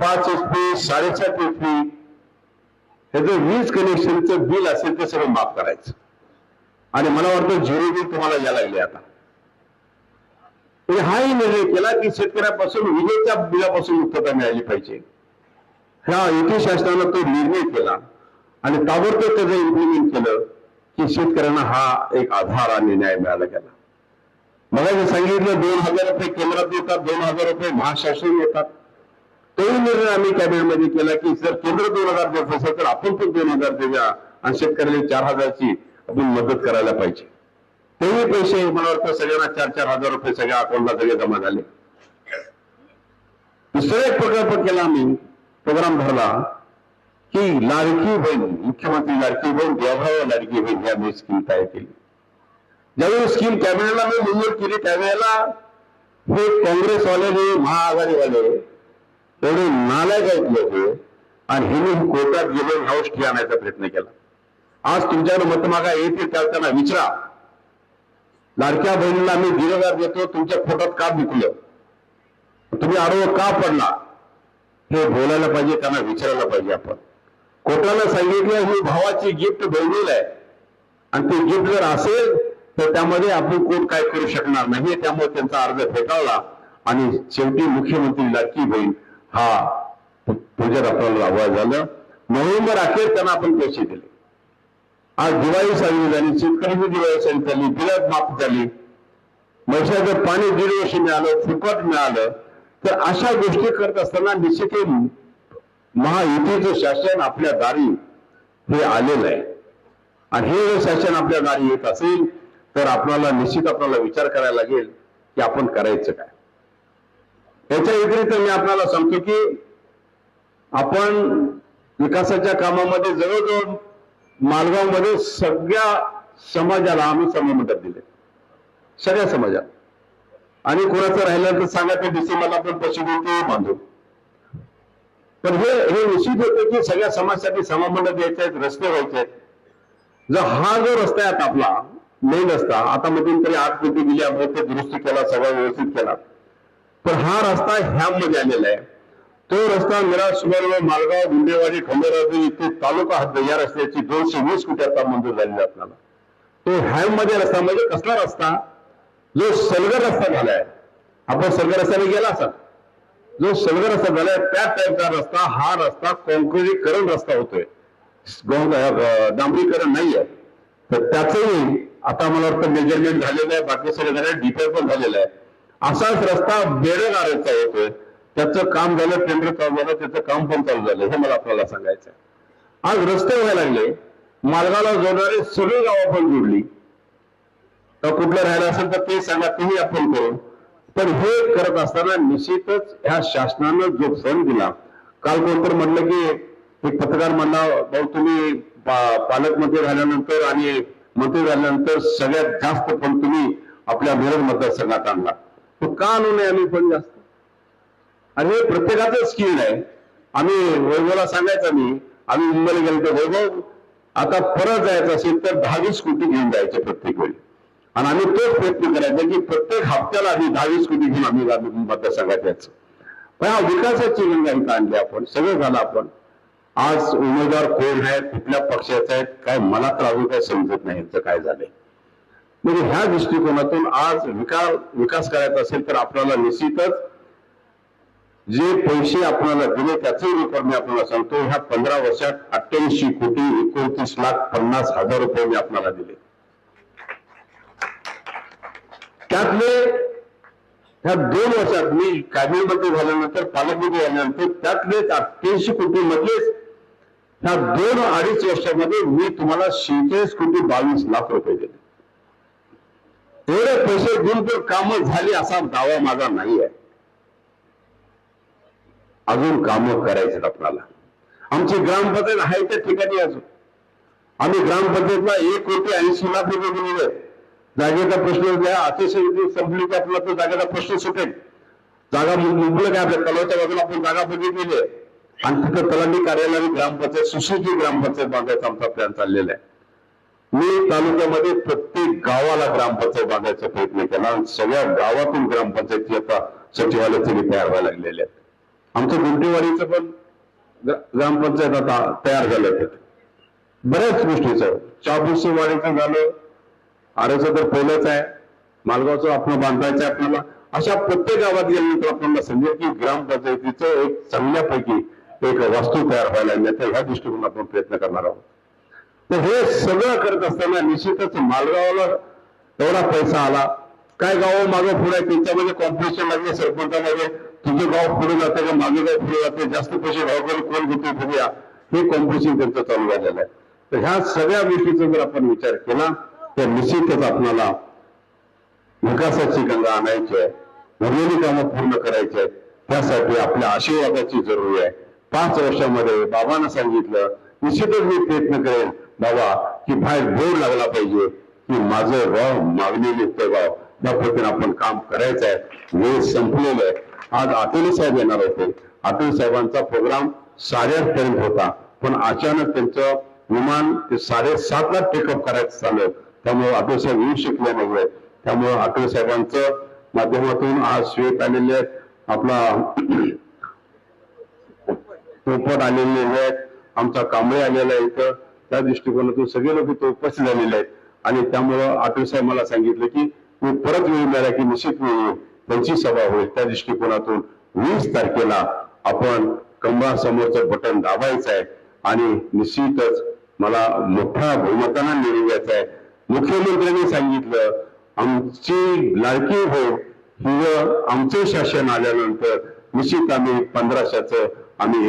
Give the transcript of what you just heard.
पाच H P साडेसात H P हे जर वीज कनेक्शनचं बिल असेल ते सगळं माफ करायचं. आणि मला वाटतं झिरो बिल तुम्हाला या लागले आता. हाही निर्णय केला की शेतकऱ्यापासून विजेच्या बिलापासून मुक्तता मिळाली पाहिजे. ह्या युती शासनानं तो निर्णय केला. आणि ताबडतोब त्याचं इम्प्लिमेंट केलं की शेतकऱ्यांना हा एक आधार आणि न्याय मिळाला गेला मला जे सांगितलं दोन हजार रुपये केंद्रात येतात दोन हजार रुपये महाशासन येतात. तोही निर्णय आम्ही कॅबिनेटमध्ये केला की जर केंद्र दोन हजार देत असेल तर आपण पण दोन हजार देऊया. आणि शेतकऱ्याला चार हजारची आपण मदत करायला पाहिजे. तेही पैसे मला वाटतं सगळ्यांना चार चार हजार रुपये सगळ्या अकाउंटला सगळे जमा झाले. दुसरा एक प्रकल्प केला आम्ही प्रोग्राम भरला की लाडकी बहीण मुख्यमंत्री लाडकी बहीण देवभाव लाडकी बहीण या मी स्कीम तयार केली. ज्यावेळी स्कीम कॅबिनेटला मी मंजूर केली त्यावेळेला हे काँग्रेसवाले महाआघाडीवाले एवढे नालायक आहेत लोक. आणि हे कोर्टात गेले हाऊस ठे आणायचा प्रयत्न केला. आज तुमच्याकडे मतमागा येते येतील विचारा. लाडक्या बहिणीला मी दीड देतो तुमच्या फोटात का विकलं तुम्ही आरोप का पडला? हे बोलायला पाहिजे त्यांना विचारायला पाहिजे आपण. कोर्टाला सांगितलं ही भावाची गिफ्ट बहिणीला आहे. आणि ते गिफ्ट जर असेल तर त्यामध्ये आपण कोर्ट काय करू शकणार नाही. त्यामुळे त्यांचा अर्ज फेटाळला. आणि शेवटी मुख्यमंत्री लाडकी बहीण हा पूजन आपल्याला लाभवा झालं. नोव्हेंबर अखेर त्यांना आपण पैसे दिले. आज दिवाळी साजरी झाली शेतकऱ्यांची दिवाळी साजरी झाली बिलात माफ झाली. म्हैसाचं पाणी दीड वर्ष मिळालं फुकट मिळालं. तर अशा गोष्टी करत असताना निश्चित महायुतीचं शासन आपल्या दारी हे आलेलं आहे. आणि हे जर शासन आपल्या दारी येत असेल तर आपल्याला निश्चित आपल्याला विचार करायला लागेल की आपण करायचं काय. याच्या व्यतिरिक्त मी आपल्याला सांगतो की आपण विकासाच्या कामामध्ये जवळजवळ मालगावमध्ये सगळ्या समाजाला आम्ही समामतात दिले. सगळ्या समाजात आणि कोणाचं राहिलं तर सांगा ते डिसेंबरला आपण पशुधन बांधू. पण हे हे निश्चित होतं की सगळ्या समाजासाठी समामंडळ द्यायचे आहेत रस्ते व्हायचे आहेत. जर हा जो रस्ता आहे आता आपला मेन रस्ता आता मधून तरी आठ कोटी दिली आपण ते दुरुस्ती केला सगळा व्यवस्थित केला. पण हा रस्ता ह्यामध्ये आलेला आहे. तो रस्ता मिराज सुमारे मालगाव गुंडेवाडी खंडेराजू इथे तालुका हद्द या रस्त्याची दोनशे वीस कोटी आता मंजूर झालेली आपल्याला. तो ह्यामध्ये मध्ये रस्ता म्हणजे कसला रस्ता? जो सलगर रस्ता झालाय. आपण सलगर रस्त्याने गेला असाल. जो सलगर रस्ता झालाय त्या टाईपचा रस्ता हा रस्ता कॉन्क्रिटीकरण रस्ता होतोय. डांबरीकरण नाही आहे तर त्याचंही आता मला वाटतं मेजरमेंट झालेलं आहे बाकी सगळं झालं डिपेअर पण झालेलं आहे. असाच रस्ता बेडगाऱ्याचा होतोय त्याचं काम झालं टेंडर चालू झालं त्याचं काम पण चालू झालं हे मला आपल्याला सांगायचं आज रस्ते व्हायला लागले मार्गाला जोडणारे सगळी गावं पण जोडली. तर कुठलं राहिलं असेल तर ते सांगा तेही आपण करू. पण हे करत असताना निश्चितच ह्या शासनानं जो सण दिला काल कोणतर म्हणलं की एक पत्रकार म्हणला भाऊ तुम्ही पालकमंत्री झाल्यानंतर आणि मंत्री झाल्यानंतर सगळ्यात जास्त पण तुम्ही आपल्या मिरज मतदारसंघात आणला. का आणू नये आम्ही पण जास्त. आणि हे प्रत्येकाचं स्किल आहे. आम्ही वैभवला सांगायचं मी आम्ही मुंबईला गेलो तर वैभव आता परत जायचं असेल तर दहावीस कोटी घेऊन जायचं प्रत्येक वेळी. आणि आम्ही तोच प्रयत्न करायचा की प्रत्येक हप्त्याला आम्ही दहावीस कोटी घेऊन आम्ही आम्ही मतदारसंघात यायचं पण हा विकासाची गंगा आणली आपण सगळं झालं आपण. आज उमेदवार कोण आहेत कुठल्या पक्षाचे आहेत काय मला तर अजून काय समजत नाही यांचं काय झालंय. म्हणजे ह्या दृष्टिकोनातून आज विकास विकास करायचा असेल तर आपल्याला निश्चितच जे पैसे आपल्याला दिले त्याचे रेकॉर्ड मी आपल्याला सांगतो. ह्या पंधरा वर्षात अठ्ठ्याऐंशी कोटी एकोणतीस लाख पन्नास हजार रुपये मी आपल्याला दिले. त्यातले ह्या दोन वर्षात मी कॅबिनेट मंत्री झाल्यानंतर पालकमंत्री झाल्यानंतर त्यातले अठ्ठ्याऐंशी कोटी मधलेच ह्या दोन अडीच वर्षामध्ये मी तुम्हाला शेहेचाळीस कोटी बावीस लाख रुपये दिले. थोडे पैसे देऊन तर कामं झाली असा दावा माझा नाही आहे अजून कामं करायचे आपल्याला. आमची ग्रामपंचायत आहे त्या ठिकाणी अजून. आम्ही ग्रामपंचायतला एक कोटी ऐंशी लाख रुपये दिलेले जागेचा प्रश्न द्या अतिशय संपली की आपला तो जागेचा प्रश्न सुटेल. जागा मु- मुंबईला काय आपल्या तलावच्या बाजूला आपण जागा बघितलेली आहे. आणि तिथं तलाठी कार्यालयाने ग्रामपंचायत सुशिक्षित ग्रामपंचायत बांधायचा आमचा प्लॅन चाललेला आहे. मी तालुक्यामध्ये प्रत्येक गावाला ग्रामपंचायत बांधायचा प्रयत्न केला आणि सगळ्या गावातून ग्रामपंचायती आता सचिवालयाचे मी तयार व्हायला लागलेले आहेत. आमचं गुंटेवाडीचं पण ग्रामपंचायत आता तयार झाल्या आहे बऱ्याच गोष्टीचं. चापूरचं वाडीचं झालं. आरचं तर पहिलंच आहे. मालगावचं आपण बांधायचं आहे आपल्याला. अशा प्रत्येक गावात गेल्यानंतर आपल्याला समजेल की ग्रामपंचायतीचं एक चांगल्यापैकी एक वास्तू तयार व्हायला नाही ह्या दृष्टिकोन आपण प्रयत्न करणार आहोत. तर हे सगळं करत असताना निश्चितच मालगावला एवढा पैसा आला. काय गाव मागं पुढे आहे? त्यांच्यामध्ये कॉम्पिटिशन लागले सरपंचामध्ये. तुझं गाव पुढे जाते का मागे गाव पुढे जाते? जास्त पैसे गावकरी कोण घेतो फिरूया हे कॉम्पिटिशन त्यांचं चालू झालेलं आहे. तर ह्या सगळ्या गोष्टीचा जर आपण विचार केला तर निश्चितच आपल्याला विकासाची गंगा आणायची आहे. उरलेली कामं पूर्ण करायची आहेत. त्यासाठी आपल्या आशीर्वादाची जरुरी आहे. पाच वर्षामध्ये बाबांना सांगितलं निश्चितच मी प्रयत्न करेन. बाबा की बाहेर बोर्ड लागला पाहिजे. की माझं गाव मागणी निघतं गाव त्या पद्धतीने आपण काम करायचं आहे वेळ संपलेलं आहे. आज आठवले साहेब येणार होते. आठवले साहेबांचा प्रोग्राम साडेआठ पर्यंत होता. पण अचानक त्यांचं विमान ते साडेसातला टेकअप करायचं चाललं त्यामुळे आठवले साहेब येऊ शकले नाहीये. त्यामुळे आठवले साहेबांचं माध्यमातून आज श्वेत आलेले आहेत. आपला पोपट आलेले आहेत. आमचा कांबळे आलेला आहे इथं. त्या दृष्टिकोनातून सगळे लोक तो उपस्थित झालेले आहेत. आणि त्यामुळं अटल साहेब मला सांगितलं की मी परत वेळ मिळाला की निश्चित वेळ त्यांची सभा होईल. त्या दृष्टिकोनातून वीस तारखेला आपण कंबळा समोरचं बटन दाबायचं आहे. आणि निश्चितच मला मोठ्या बहुमताना निर्णय घ्यायचा आहे. मुख्यमंत्र्यांनी सांगितलं आमची लाडकी हो हिवं आमचे शासन आल्यानंतर निश्चित आम्ही पंधराशाचं आम्ही